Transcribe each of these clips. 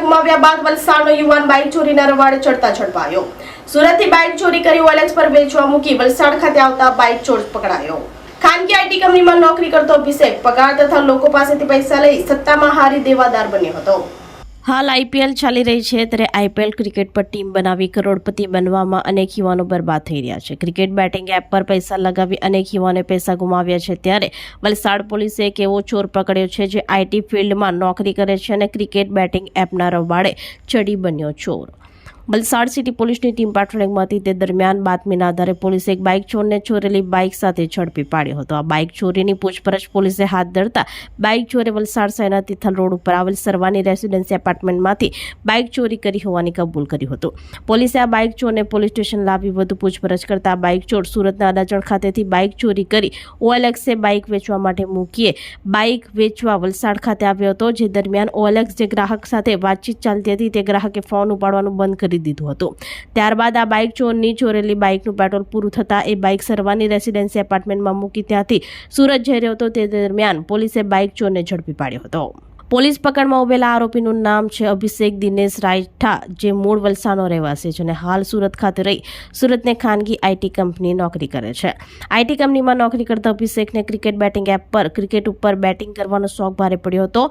ગુમાવ્યા બાદ વલસાડનો યુવાન બાઇક ચોરીના રવાડે ચડતા ઝડપાયો. સુરતથી બાઇક ચોરી કરી ઓએલએક્સ પર વેચવા મૂકી વલસાડ ખાતે આવતા બાઇક ચોર પકડાયો. ખાનગી આઈટી કંપનીમાં નોકરી કરતો અભિષેક પગાર તથા લોકો પાસેથી પૈસા લઈ સત્તામાં હારી દેવાદાર બન્યો હતો. હાલ આઈપીએલ ચાલી રહી છે, ત્યારે આઈપીએલ ક્રિકેટ પર ટીમ બનાવી કરોડપતિ બનવામાં અનેક યુવાનો બરબાદ થઈ રહ્યા છે. ક્રિકેટ બેટિંગ એપ પર પૈસા લગાવી અનેક યુવાને પૈસા ગુમાવ્યા છે, ત્યારે વલસાડ પોલીસે એક એવો ચોર પકડ્યો છે, જે આઈટી ફિલ્ડમાં નોકરી કરે છે અને ક્રિકેટ બેટિંગ એપના રવાડે ચડી બન્યો ચોર. વલસાડ સિટી પોલીસની ટીમ પેટ્રોલિંગમાં હતી તે દરમિયાન બાતમીના આધારે પોલીસે એક બાઇક ચોરને ચોરેલી બાઇક સાથે ઝડપી પાડ્યો હતો. આ બાઇક ચોરીની પૂછપરછ પોલીસે હાથ ધરતા બાઇક ચોરે વલસાડ શહેરના તિથલ રોડ ઉપર આવેલ સરવાની રેસિડેન્સી એપાર્ટમેન્ટમાંથી બાઇક ચોરી કરી હોવાની કબૂલ કર્યું હતું. પોલીસે આ બાઇક ચોરને પોલીસ સ્ટેશન લાવી વધુ પૂછપરછ કરતા બાઇક ચોર સુરતના અડાજણ ખાતેથી બાઇક ચોરી કરી ઓએલએક્સે બાઇક વેચવા માટે મૂકીએ બાઇક વેચવા વલસાડ ખાતે આવ્યો હતો. જે દરમિયાન ઓએલએક્સ જે ગ્રાહક સાથે વાતચીત ચાલતી હતી તે ગ્રાહકે ફોન ઉપાડવાનું બંધ કરી દીધું હતું. ત્યારબાદ આ બાઇક ચોરની ચોરેલી બાઇકનું પેટ્રોલ પૂરું થતાં એ બાઇક સરવાની રેસિડેન્સી એપાર્ટમેન્ટમાં મૂકી ત્યાંથી સુરત જઈ રહ્યો હતો. તે દરમિયાન પોલીસે બાઇક ચોરને ઝડપી પાડ્યો હતો. પોલીસ પકડમાં ઉભેલા આરોપીનું નામ છે અભિષેક દિનેશ રાયઠા, જે મૂળ વલસાડનો રહેવાસી છે અને હાલ સુરત ખાતે રહી સુરતને ખાનગી આઈટી કંપની નોકરી કરે છે. આઈટી કંપનીમાં નોકરી કરતા અભિષેકને ક્રિકેટ બેટિંગ એપ પર, ક્રિકેટ ઉપર બેટિંગ કરવાનો શોખ ભારે પડ્યો હતો.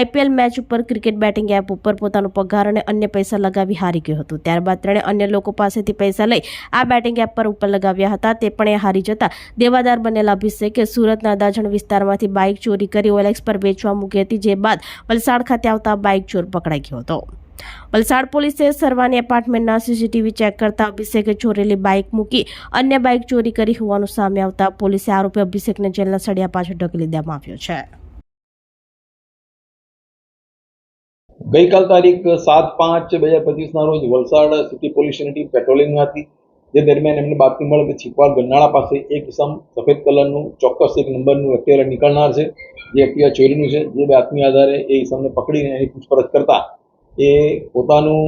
આઈપીએલ મેચ ઉપર ક્રિકેટ બેટિંગ એપ ઉપર પોતાનો પગાર અને અન્ય પૈસા લગાવી હારી ગયો હતો. ત્યારબાદ તેણે અન્ય લોકો પાસેથી પૈસા લઈ આ બેટિંગ એપ પર ઉપર લગાવ્યા હતા. તે પણ એ હારી જતા દેવાદાર બનેલા અભિષેકે સુરતના દાજણ વિસ્તારમાંથી બાઇક ચોરી કરી ઓએલએક્સ પર વેચવા મૂકી હતી, જે બાદ વલસાડ ખાતે આવતા બાઇક ચોર પકડાઈ ગયો હતો. વલસાડ પોલીસે સરવાની એપાર્ટમેન્ટના સીસીટીવી ચેક કરતા અભિષેકે ચોરેલી બાઇક મૂકી અન્ય બાઇક ચોરી કરી હોવાનું સામે આવતા પોલીસે આરોપી અભિષેકને જેલના સળિયા પાછળ ઢકલી દેવામાં આવ્યો છે. ગઈકાલ તારીખ સાત પાંચ બે હજાર પચીસના રોજ વલસાડ સિટી પોલીસની પેટ્રોલિંગમાં હતી. જે દરમિયાન એમને બાતમી મળે કે છીપવાર ગરનાળા પાસે એક ઇસમ સફેદ કલરનું, ચોક્કસ એક નંબરનું એક્ટિવા નીકળનાર છે, જે એક્ટિવા ચોરીનું છે, જે બાતમી આધારે એ ઇસમને પકડીને એની પૂછપરછ કરતા એ પોતાનું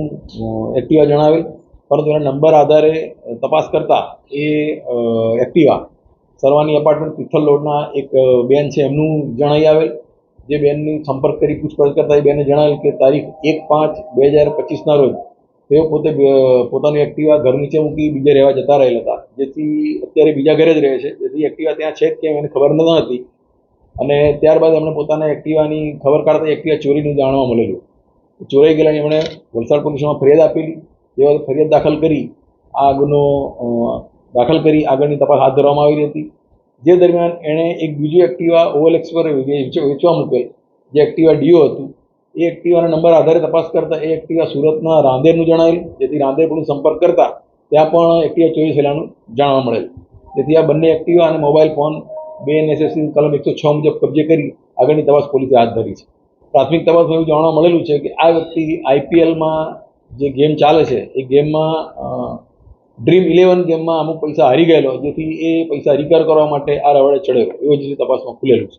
એક્ટિવા જણાવેલ પરંતુ એના નંબર આધારે તપાસ કરતા એ એક્ટિવા. સરવાની એપાર્ટમેન્ટ તિથલ રોડના એક બેન છે, એમનું જણાવી આવેલ. જે બેનની સંપર્ક કરી પૂછપરછ કરતા એ બેને જણાવેલ કે તારીખ એક પાંચ બે હજાર પચીસના રોજ તેઓ પોતે પોતાની એક્ટિવા ઘર નીચે મૂકી બીજે રહેવા જતા રહેલા હતા. જેથી અત્યારે બીજા ઘરે જ રહે છે. જેથી એક્ટિવા ત્યાં છે જ કેમ એને ખબર ન હતી. અને ત્યારબાદ એમણે પોતાના એક્ટિવાની ખબર કાઢતા એક્ટિવા ચોરીનું જાણવા મળેલું. ચોરાઈ ગયેલા એમણે વલસાડ પોલીસમાં ફરિયાદ આપેલી. જેવા ફરિયાદ દાખલ કરી. આ ગુનો દાખલ કરી. આગળની તપાસ હાથ ધરવામાં આવી હતી. જે દરમિયાન એણે એક બીજું એક્ટિવા ઓવલ પર વેચવા મૂકેલ. જે એક્ટિવા ડીઓ હતું. એ એક્ટિવાના નંબર આધારે તપાસ કરતા એ એક્ટિવા સુરતના રાંદેરનું જણાયેલું જેથી રાંદેર પોલીસ સંપર્ક કરતા ત્યાં પણ એક્ટિવા ચોવીસ હેલાનું જાણવા મળેલ. જેથી આ બંને એક્ટિવા અને મોબાઈલ ફોન બે એનએસએસની કલમ એકસો છ મુજબ કબજે કરી આગળની તપાસ પોલીસે હાથ ધરી છે. પ્રાથમિક તપાસમાં એવું જાણવા મળેલું છે કે આ વ્યક્તિ આઈપીએલમાં જે ગેમ ચાલે છે, એ ગેમમાં ડ્રીમ ઇલેવન ગેમમાં અમુક પૈસા હારી ગયેલો, જેથી એ પૈસા રિકવર કરવા માટે આ રવાડે ચડેલો. એવો જ તપાસમાં ખુલેલું છે.